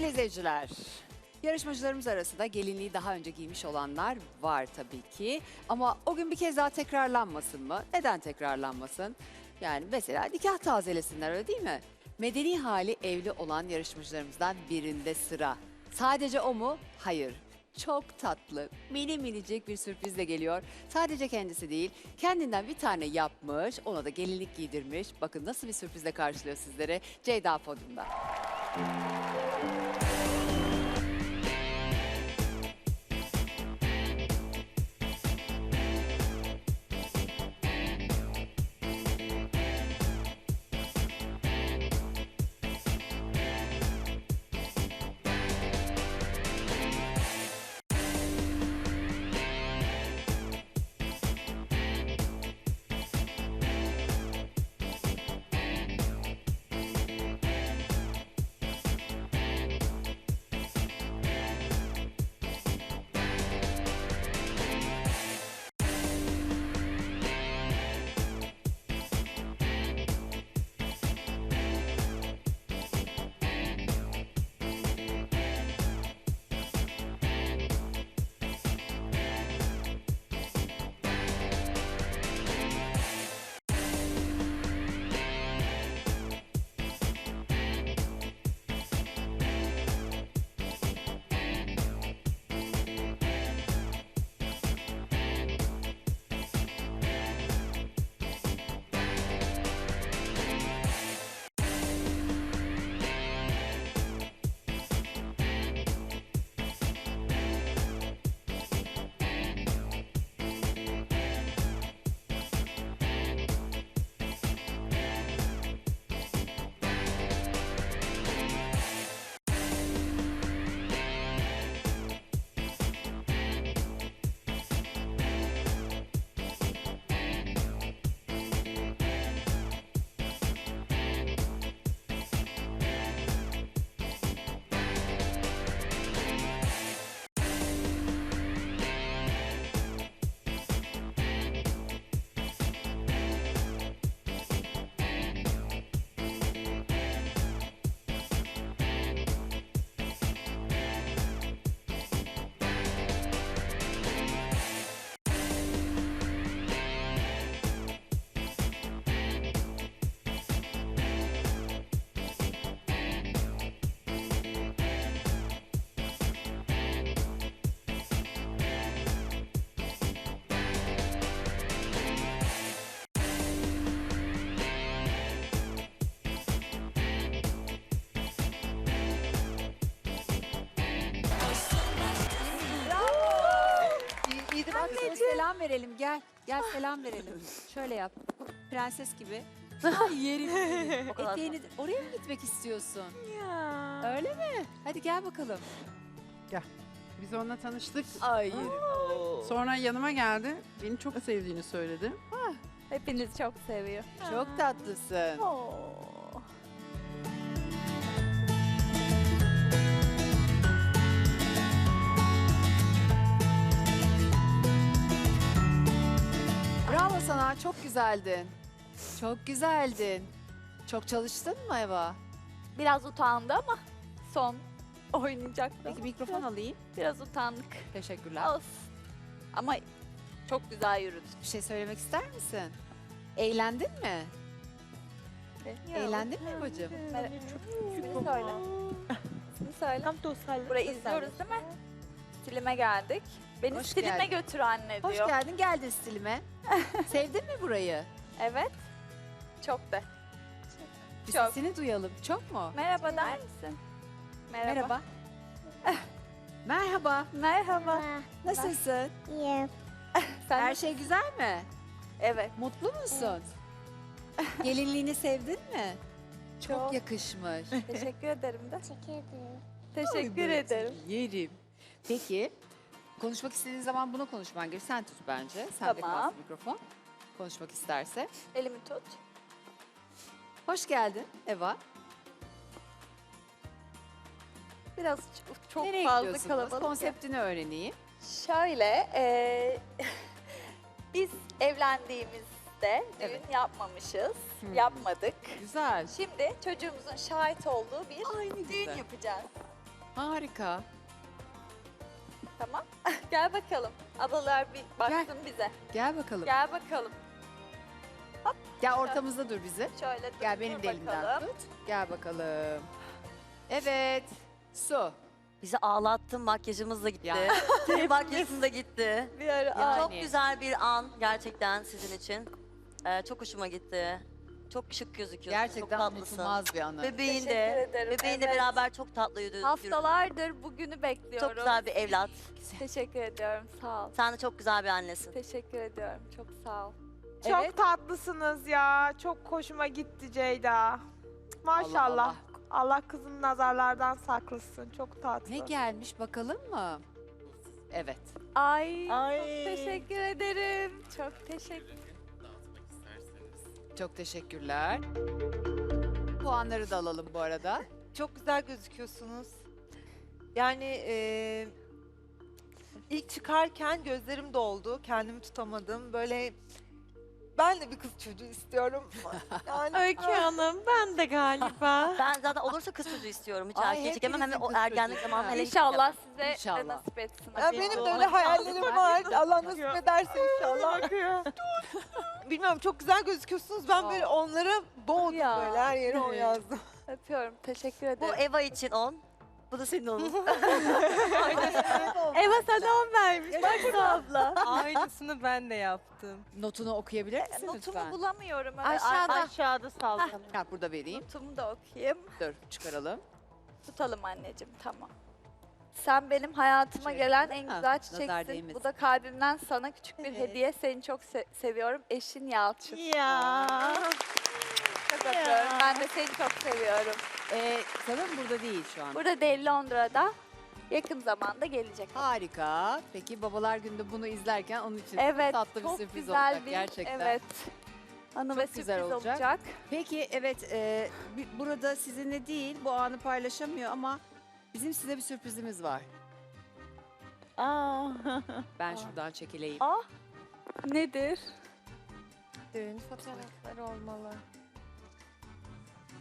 Sevgili izleyiciler, yarışmacılarımız arasında gelinliği daha önce giymiş olanlar var tabii ki. Ama o gün bir kez daha tekrarlanmasın mı? Neden tekrarlanmasın? Yani mesela nikah tazelesinler öyle değil mi? Medeni hali evli olan yarışmacılarımızdan birinde sıra. Sadece o mu? Hayır. Çok tatlı, mini minicik bir sürprizle geliyor. Sadece kendisi değil, kendinden bir tane yapmış, ona da gelinlik giydirmiş. Bakın nasıl bir sürprizle karşılıyor sizlere Ceyda Podyum'da. Selam verelim gel. Gel selam verelim. Şöyle yap. Prenses gibi. Yerim. O kadar Eteğini oraya mı gitmek istiyorsun? Ya. Öyle mi? Hadi gel bakalım. Biz onunla tanıştık. Hayır. Sonra yanıma geldi. Beni çok sevdiğini söyledi. Hepiniz çok seviyor. Çok tatlısın. Oo. Sana. Çok güzeldin. Çok güzeldin. Çok çalıştın mı Eva? Biraz utandı ama son oynayacaktı. Peki mikrofon alayım. Biraz utandık. Teşekkürler. Olsun. Ama çok güzel yürüdü. Bir şey söylemek ister misin? Eğlendin mi? Eğlendin mi bacım? İsmini söyle. İsmini söyle. Burayı izliyoruz değil mi? Stilime geldik. Beni Hoş stilime geldin. götür anne Hoş diyor. geldin. Geldin stilime. Sevdin mi burayı? Evet. Çok da. Bir Çok. sesini duyalım. Çok mu? Merhaba der misin? Merhaba. Merhaba. Merhaba. Nasılsın? İyiyim. Sen Her şey güzel mi? Evet. Mutlu musun? Gelinliğini sevdin mi? Çok, Çok. yakışmış. Teşekkür ederim de. Teşekkür ederim. Teşekkür ederim. Yerim. Peki. Konuşmak istediğin zaman bunu konuşman gerekiyor. Sen tut bence. Sen de Tamam. kalsın mikrofon. Konuşmak isterse. Elimi tut. Hoş geldin Eva. Biraz ç- çok Nereye fazla gidiyorsunuz? kalabalık. ya. Konseptini öğreneyim. Şöyle, eee, biz evlendiğimizde düğün Evet. yapmamışız, Hı. yapmadık. Güzel. Şimdi çocuğumuzun şahit olduğu bir Ay ne düğün güzel. yapacağız. Harika. Tamam. Gel bakalım. Adalar bir baksın bize. Gel bakalım. Gel bakalım. Gel ortamızda dur bizi. Şöyle dur, Gel benim dur de elimden bakalım. tut. Gel bakalım. Evet. Su. Bizi ağlattın, makyajımız da gitti. Ya. Makyajın da gitti. Bir ara Yani. Çok güzel bir an gerçekten sizin için. Ee, çok hoşuma gitti. Çok şık gözüküyorsun, Gerçekten çok tatlısın. unutulmaz bir anı. Bebeğin Teşekkür de, ederim, bebeğinle evet. beraber çok tatlı yürü. Haftalardır bugünü bekliyorum. Çok güzel bir evlat. Teşekkür ediyorum. Sağ ol. Sen de çok güzel bir annesin. Teşekkür ediyorum. Çok sağ ol. Çok Evet. tatlısınız ya. Çok hoşuma gitti Ceyda. Maşallah. Allah Allah, Allah. kızın nazarlardan saklasın. Çok tatlı. Ne gelmiş bakalım mı? Evet. Ay, Ay. çok teşekkür ederim. Çok teşekkür Çok teşekkürler. Puanları da alalım bu arada. Çok güzel gözüküyorsunuz. Yani eee, ilk çıkarken gözlerim doldu. Kendimi tutamadım. Böyle ben de bir kız çocuğu istiyorum. Yani Öykü Hanım ben de galiba. Ben zaten olursa kız çocuğu istiyorum. Hiç Ay, erkeğe çekemem. Hem hepinizin o kız ergenlik çocuğu. zamanı hele hiç İnşallah size İnşallah. de nasip etsin. ya benim de öyle hayallerim var. Allah nasip ederse inşallah. Bilmiyorum çok güzel gözüküyorsunuz. Ben böyle onlara boğdum Ya. böyle her yere o yazdım. Öpüyorum. Teşekkür Bu ederim. Eva için 10. Bu da senin onun. Eva sana on vermiş. Bak abla. Aynısını ben de yaptım. Notunu okuyabilir misin Notumu lütfen? bulamıyorum. Öyle Aşağıda. Ay- Aşağıda saldım. Ha, burada vereyim. Notumu da okuyayım. Dur çıkaralım. Tutalım anneciğim tamam. Sen benim hayatıma gelen en güzel nazar çiçeksin. değmesin. Bu da kalbimden sana küçük bir Evet. hediye. Seni çok se- seviyorum. Eşin Yalçın. Ya. Çok öpüyorum. Ben de seni çok seviyorum. Ee, sanırım burada değil şu an. Burada değil Londra'da. Yakın zamanda gelecek. Harika. Peki babalar günde bunu izlerken onun için Evet, tatlı bir çok sürpriz güzel olacak bir, gerçekten. evet. Anı Çok ve güzel sürpriz olacak. olacak. Peki evet e, bi- burada sizinle değil bu anı paylaşamıyor ama bizim size bir sürprizimiz var. Aa. Ben şuradan çekileyim. Ah, nedir? Düğün fotoğrafları olmalı.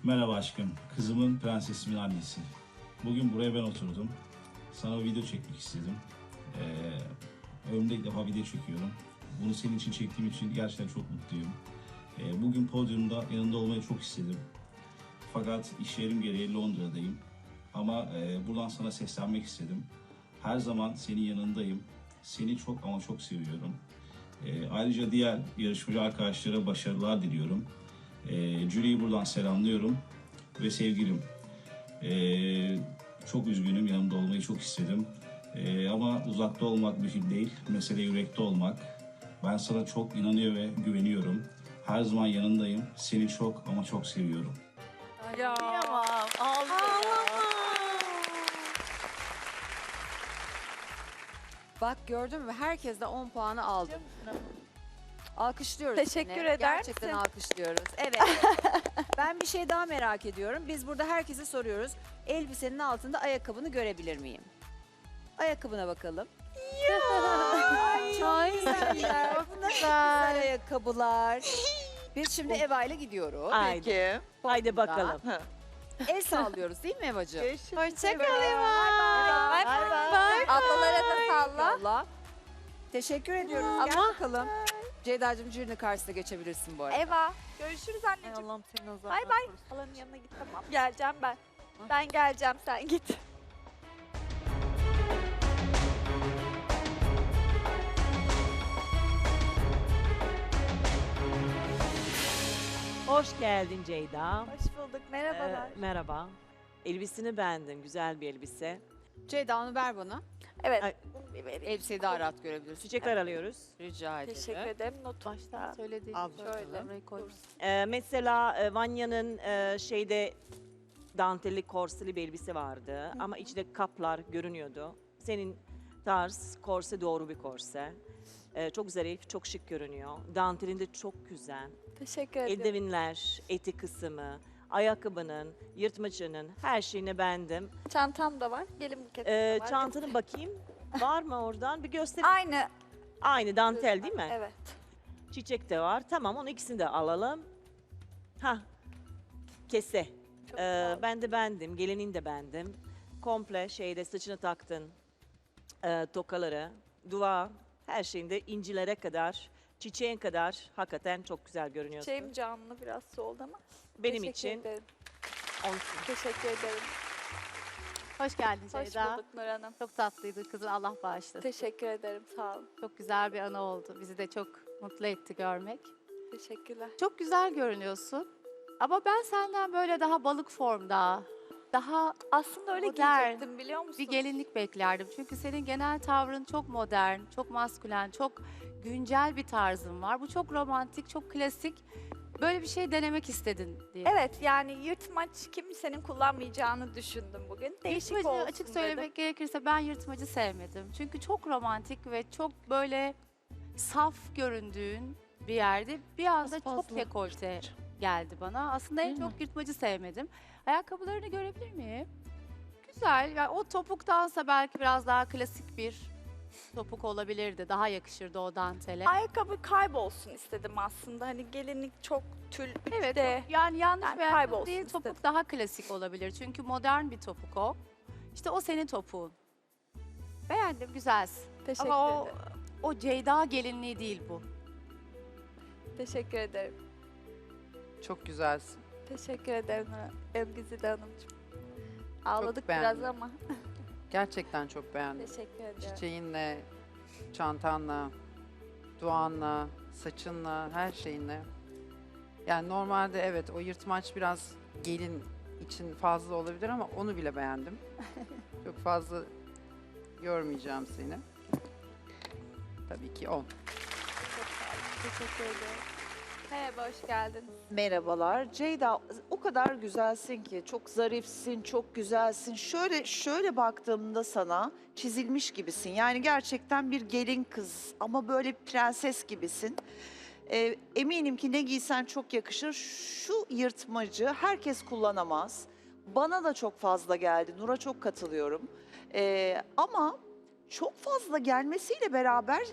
Merhaba aşkım. Kızımın prensesimin annesi. Bugün buraya ben oturdum. Sana video çekmek istedim. Ee, ömrümde ilk defa video çekiyorum. Bunu senin için çektiğim için gerçekten çok mutluyum. Ee, bugün podyumda yanında olmayı çok istedim. Fakat iş yerim gereği Londra'dayım. Ama e, buradan sana seslenmek istedim. Her zaman senin yanındayım. Seni çok ama çok seviyorum. Ee, ayrıca diğer yarışmacı arkadaşlara başarılar diliyorum. Ee, Julie'yi buradan selamlıyorum ve sevgilim. ee, çok üzgünüm, yanımda olmayı çok istedim. Ee, ama uzakta olmak mühim değil, mesele yürekte olmak. Ben sana çok inanıyor ve güveniyorum. Her zaman yanındayım. Seni çok ama çok seviyorum. Ya. Bak gördün mü herkes de 10 puanı aldı. Alkışlıyoruz Teşekkür seni. eder Gerçekten misin? alkışlıyoruz. Evet. ben bir şey daha merak ediyorum. Biz burada herkese soruyoruz. Elbisenin altında ayakkabını görebilir miyim? Ayakkabına bakalım. Çok güzeller. Bunlar güzel ayakkabılar. Biz şimdi Eva ile gidiyoruz. Haydi. Haydi bakalım. El sallıyoruz değil mi Evacığım? Hoşçakalın. Bay bay. Ablalara da salla. Allah. Teşekkür ediyoruz. Gel bakalım. Ceyda'cığım jürinin karşısına geçebilirsin bu arada. Eva. Görüşürüz anneciğim. Allah'ım senin nazardan Bay bay. Halanın yanına git tamam. Geleceğim ben. Ben geleceğim sen git. Hoş geldin Ceyda. Hoş bulduk. Merhabalar. Ee, merhaba. Elbisini beğendim. Güzel bir elbise. Ceyda onu ver bana. Evet. ay. bunu bir vereyim. Elbiseyi daha rahat görebilirsin. Çiçekler alıyoruz. Rica ederim. Teşekkür ederim. Not başta. Söylediğin Al. Şöyle. Ee, mesela e, Vanya'nın e, şeyde dantelli korseli bir elbise vardı. Ama içinde kaplar görünüyordu. Senin tarz korse doğru bir korse. Ee, çok zarif, çok şık görünüyor. Dantelin de çok güzel. Teşekkür ederim. Eldivenler, eti kısmı, ayakkabının, yırtmacının her şeyini beğendim. Çantam da var. Gelin buketim Ee, de var. çantanı bakayım. Var mı oradan? Bir göster. Aynı. Aynı dantel değil mi? Evet. Çiçek de var. Tamam onu ikisini de alalım. Ha. Kese. Çok Ee, ben de bendim. Gelinin de bendim. komple şeyde saçını taktın, e, tokaları, dua, her şeyinde incilere kadar, çiçeğin kadar hakikaten çok güzel görünüyorsun. Şeyim canlı biraz soldu ama. Benim Teşekkür için ederim. onsun. Teşekkür ederim. Hoş geldin Hoş Ceyda. bulduk Nur Hanım. Çok tatlıydı kızım Allah bağışlasın. Teşekkür ederim. Sağ olun. Çok güzel bir anı oldu. Bizi de çok mutlu etti görmek. Teşekkürler. Çok güzel görünüyorsun. Ama ben senden böyle daha balık formda, daha Aslında öyle Modern. giyecektim biliyor musun? bir gelinlik beklerdim. Çünkü senin genel tavrın çok modern, çok maskülen, çok güncel bir tarzın var. Bu çok romantik, çok klasik. Böyle bir şey denemek istedin diye. Evet yani yırtmaç kimsenin kullanmayacağını düşündüm bugün. Değişik Yırtmacı olsun açık dedim. söylemek gerekirse ben yırtmacı sevmedim. Çünkü çok romantik ve çok böyle saf göründüğün bir yerde bir anda çok dekolte geldi bana. Aslında en çok yırtmacı sevmedim. Ayakkabılarını görebilir miyim? Güzel. Yani o topuktansa belki biraz daha klasik bir topuk olabilirdi. Daha yakışırdı o dantele. Ayakkabı kaybolsun istedim aslında. Hani gelinlik çok tül Evet. de. Yani yanlış Yani bir ayakkabı kaybolsun değil, istedim. topuk daha klasik olabilir. Çünkü modern bir topuk o. İşte o senin topuğun. Beğendim, güzelsin. Teşekkür Ama o, ederim. o Ceyda gelinliği değil bu. Teşekkür ederim. Çok güzelsin. Teşekkür ederim Güzide Hanımcığım. Ağladık biraz ama Gerçekten çok beğendim. teşekkür ederim. Çiçeğinle, çantanla, duanla, saçınla, her şeyinle. Yani normalde evet o yırtmaç biraz gelin için fazla olabilir ama onu bile beğendim. Çok fazla görmeyeceğim seni. Tabii ki on. Çok sağ olun. Teşekkür ederim. Merhaba, hoş geldin. Merhabalar. Ceyda o kadar güzelsin ki çok zarifsin, çok güzelsin. Şöyle şöyle baktığımda sana çizilmiş gibisin. Yani gerçekten bir gelin kız ama böyle prenses gibisin. Ee, eminim ki ne giysen çok yakışır. Şu yırtmacı herkes kullanamaz. Bana da çok fazla geldi. Nur'a çok katılıyorum. Ee, ama çok fazla gelmesiyle beraber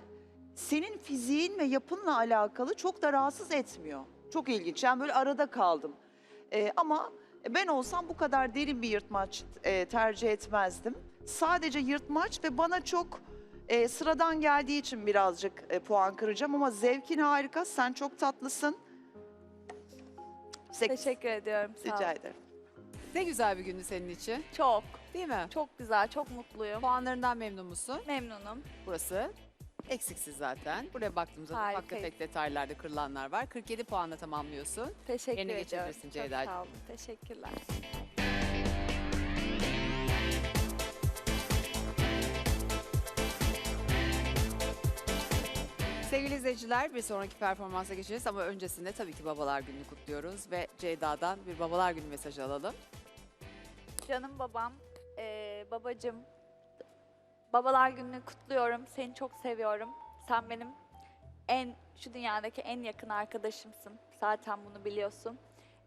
senin fiziğin ve yapınla alakalı çok da rahatsız etmiyor. Çok ilginç. Yani böyle arada kaldım. Ee, ama ben olsam bu kadar derin bir yırtmaç e, tercih etmezdim. Sadece yırtmaç ve bana çok e, sıradan geldiği için birazcık e, puan kıracağım ama zevkin harika. Sen çok tatlısın. Sekiz. Teşekkür ediyorum. Sağ Rica ederim. Ne güzel bir gündü senin için. Çok, Değil mi? çok güzel, çok mutluyum. Puanlarından memnun musun? Memnunum. Burası eksiksiz zaten. Buraya baktığımızda ufak Harikayım. tefek detaylarda kırılanlar var. 47 puanla tamamlıyorsun. Teşekkür Yerine ediyorum. geçebilirsin Çok Ceyda'cığım. sağ olun. Teşekkürler. Sevgili izleyiciler bir sonraki performansa geçeceğiz ama öncesinde tabii ki babalar gününü kutluyoruz ve Ceyda'dan bir babalar günü mesajı alalım. Canım babam, eee, babacım. Babalar gününü kutluyorum. Seni çok seviyorum. Sen benim en şu dünyadaki en yakın arkadaşımsın. Zaten bunu biliyorsun.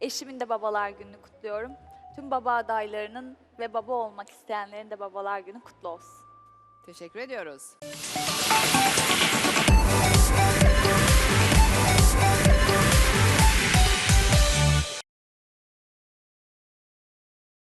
Eşimin de babalar gününü kutluyorum. Tüm baba adaylarının ve baba olmak isteyenlerin de babalar günü kutlu olsun. Teşekkür ediyoruz.